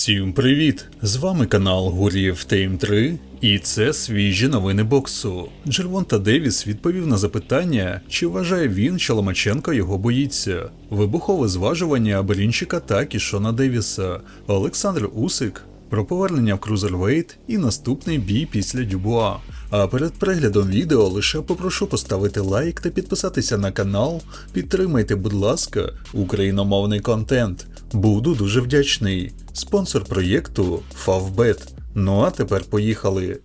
Всім привіт! З вами канал Гур'єв Тейм 3 і це свіжі новини боксу. Джервонта Девіс відповів на запитання, чи вважає він, що Ломаченко його боїться. Вибухове зважування Берінчика та Кішона Девіса. Олександр Усик про повернення в Крузервейт і наступний бій після Дюбуа. А перед переглядом відео лише попрошу поставити лайк та підписатися на канал. Підтримайте, будь ласка, україномовний контент. Буду дуже вдячний. Спонсор проєкту Favbet. Ну а тепер поїхали.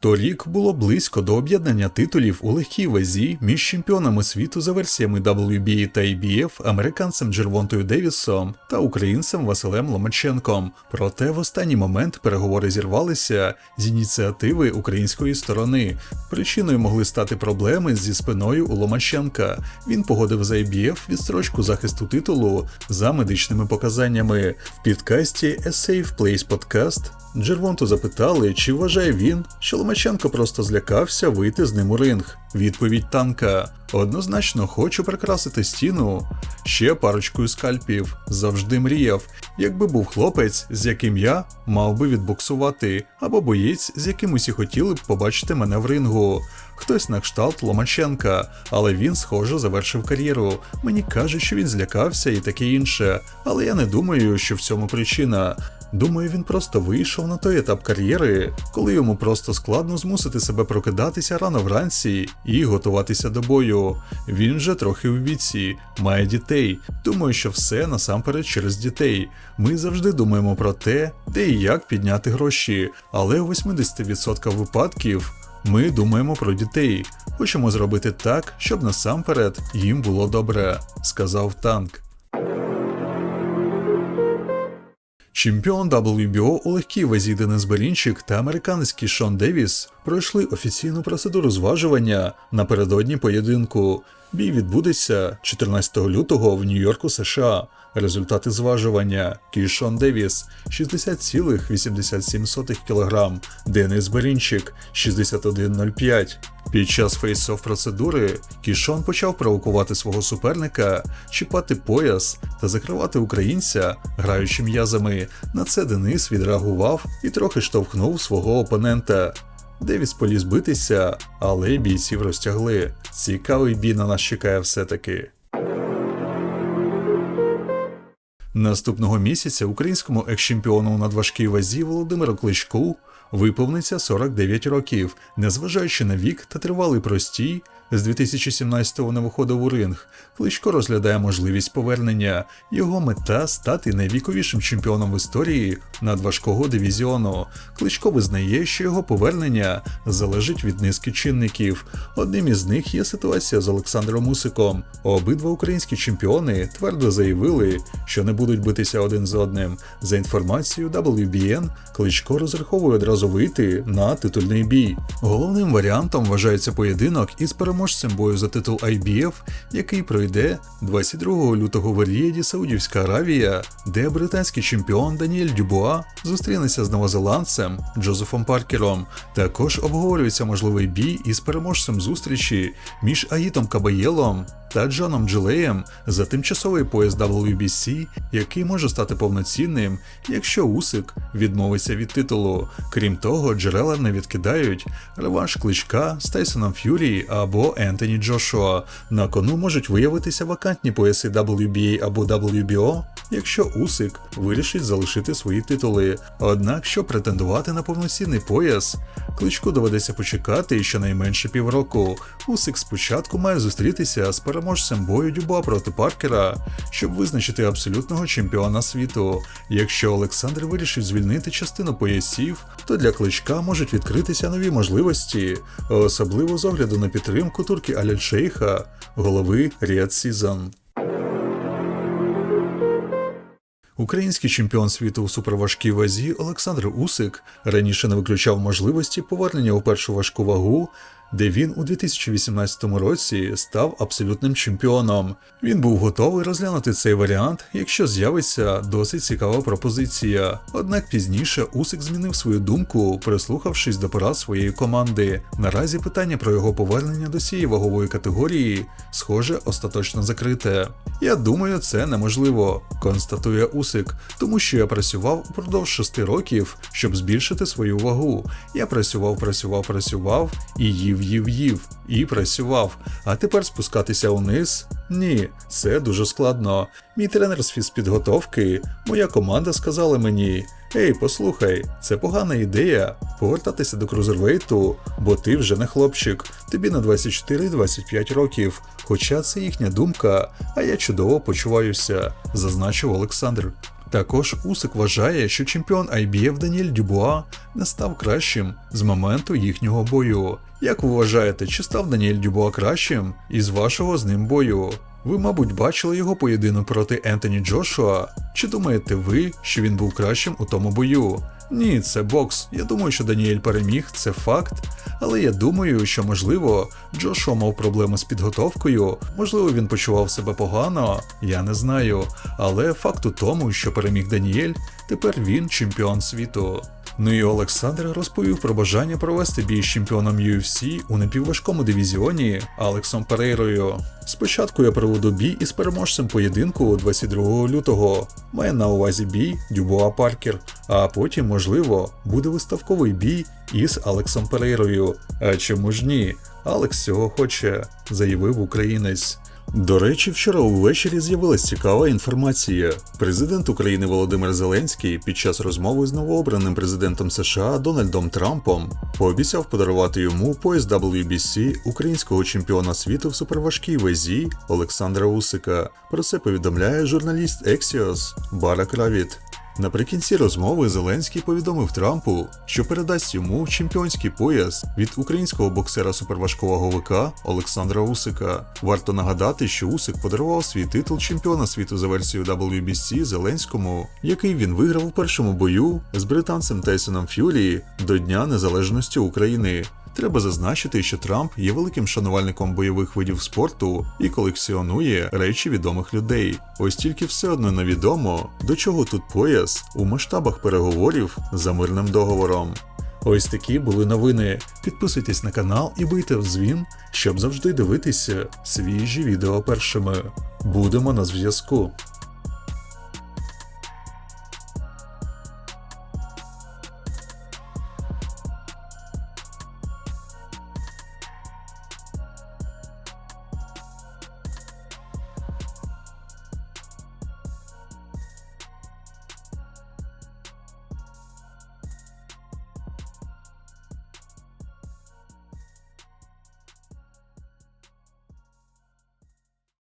Торік було близько до об'єднання титулів у легкій вазі між чемпіонами світу за версіями WBA та IBF, американцем Джервонтою Девісом та українцем Василем Ломаченком. Проте в останній момент переговори зірвалися з ініціативи української сторони. Причиною могли стати проблеми зі спиною у Ломаченка. Він погодив за IBF відстрочку захисту титулу за медичними показаннями. В підкасті A Safe Place Podcast Джервонту запитали, чи вважає він, що Ломаченко просто злякався вийти з ним у ринг. Відповідь танка: однозначно хочу прикрасити стіну ще парочкою скальпів. Завжди мріяв. Якби був хлопець, з яким я мав би відбоксувати, або боєць, з яким усі хотіли б побачити мене в рингу. Хтось на кшталт Ломаченка, але він, схоже, завершив кар'єру. Мені кажуть, що він злякався і таке інше. Але я не думаю, що в цьому причина. Думаю, він просто вийшов на той етап кар'єри, коли йому просто складно змусити себе прокидатися рано вранці і готуватися до бою. Він вже трохи у віці, має дітей. Думаю, що все насамперед через дітей. Ми завжди думаємо про те, де і як підняти гроші, але у 80% випадків. Ми думаємо про дітей. Хочемо зробити так, щоб насамперед їм було добре, сказав танк. Чемпіон WBO у легкій вазі Денис Белінчик та американський Шон Девіс пройшли офіційну процедуру зважування напередодні поєдинку. Бій відбудеться 14 лютого в Нью-Йорку, США. Результати зважування: Кішон Девіс 60,87 кг, Денис Берінчик 61,05 під час фейс-офф процедури Кішон почав провокувати свого суперника, чіпати пояс та закривати українця, граючи м'язами. На це Денис відреагував і трохи штовхнув свого опонента. Девіс поліз битися, але бійців розтягли. Цікавий бій на нас чекає все-таки. Наступного місяця українському екс-чемпіону у надважкій вазі Володимиру Кличку виповниться 49 років, незважаючи на вік та тривалий простій. З 2017-го не виходив у ринг. Кличко розглядає можливість повернення. Його мета стати найвіковішим чемпіоном в історії надважкого дивізіону. Кличко визнає, що його повернення залежить від низки чинників. Одним із них є ситуація з Олександром Усиком. Обидва українські чемпіони твердо заявили, що не будуть битися один з одним. За інформацією WBN, Кличко розраховує одразу вийти на титульний бій. Головним варіантом вважається поєдинок із переможцем бою за титул IBF, який пройде 22 лютого в Рієді, Саудівська Аравія, де британський чемпіон Даніель Дюбуа зустрінеться з новозеландцем Джозефом Паркером. Також обговорюється можливий бій із переможцем зустрічі між Аїтом Кабаєлом та Джоном Джилеєм за тимчасовий пояс WBC, який може стати повноцінним, якщо Усик відмовиться від титулу. Крім того, джерела не відкидають реванш кличка з Тайсоном Ф'юрі або Ентоні Джошуа. На кону можуть виявитися вакантні пояси WBA або WBO, якщо Усик вирішить залишити свої титули. Однак, щоб претендувати на повноцінний пояс, кличку доведеться почекати щонайменше півроку. Усик спочатку має зустрітися з переможцем бою Дюба проти Паркера, щоб визначити абсолютного чемпіона світу. Якщо Олександр вирішить звільнити частину поясів, то для кличка можуть відкритися нові можливості, особливо з огляду на підтримку турки Аляль Шейха, голови Ріад Сізан. Український чемпіон світу у суперважкій вазі Олександр Усик раніше не виключав можливості повернення у першу важку вагу де він у 2018 році став абсолютним чемпіоном. Він був готовий розглянути цей варіант, якщо з'явиться досить цікава пропозиція. Однак пізніше Усик змінив свою думку, прислухавшись до порад своєї команди. Наразі питання про його повернення до цієї вагової категорії, схоже, остаточно закрите. Я думаю, це неможливо, констатує Усик, тому що я працював упродовж шести років, щоб збільшити свою вагу. Я працював, працював, працював і їв, їв, їв, і працював. А тепер спускатися униз? Ні, це дуже складно. Мій тренер з фізпідготовки, моя команда сказала мені: Ей, послухай, це погана ідея повертатися до крузервейту, бо ти вже не хлопчик, тобі на 24-25 років. Хоча це їхня думка, а я чудово почуваюся, зазначив Олександр. Також Усик вважає, що чемпіон IBF Даніель Дюбуа не став кращим з моменту їхнього бою. Як ви вважаєте, чи став Даніель Дюбуа кращим із вашого з ним бою? Ви, мабуть, бачили його поєдинок проти Ентоні Джошуа. Чи думаєте ви, що він був кращим у тому бою? Ні, це бокс. Я думаю, що Даніель переміг, це факт. Але я думаю, що можливо Джошуа мав проблеми з підготовкою, можливо, він почував себе погано, я не знаю. Але факт у тому, що переміг Даніель, тепер він чемпіон світу. Ну і Олександр розповів про бажання провести бій з чемпіоном UFC у напівважкому дивізіоні Алексом Перейрою. Спочатку я проведу бій із переможцем поєдинку 22 лютого. Має на увазі бій Дюбуа Паркер, а потім, можливо, буде виставковий бій із Алексом Перейрою. А чому ж ні? Алекс цього хоче, заявив українець. До речі, вчора увечері з'явилась цікава інформація. Президент України Володимир Зеленський під час розмови з новообраним президентом США Дональдом Трампом пообіцяв подарувати йому пояс WBC українського чемпіона світу в суперважкій вазі Олександра Усика. Про це повідомляє журналіст Ексіос Бара Равіт. Наприкінці розмови Зеленський повідомив Трампу, що передасть йому чемпіонський пояс від українського боксера суперважкого говика Олександра Усика. Варто нагадати, що Усик подарував свій титул чемпіона світу за версією WBC Зеленському, який він виграв у першому бою з британцем Тейсоном Ф'юрі до Дня Незалежності України. Треба зазначити, що Трамп є великим шанувальником бойових видів спорту і колекціонує речі відомих людей. Ось тільки все одно невідомо, до чого тут пояс у масштабах переговорів за мирним договором. Ось такі були новини. Підписуйтесь на канал і бийте в дзвін, щоб завжди дивитися свіжі відео першими. Будемо на зв'язку.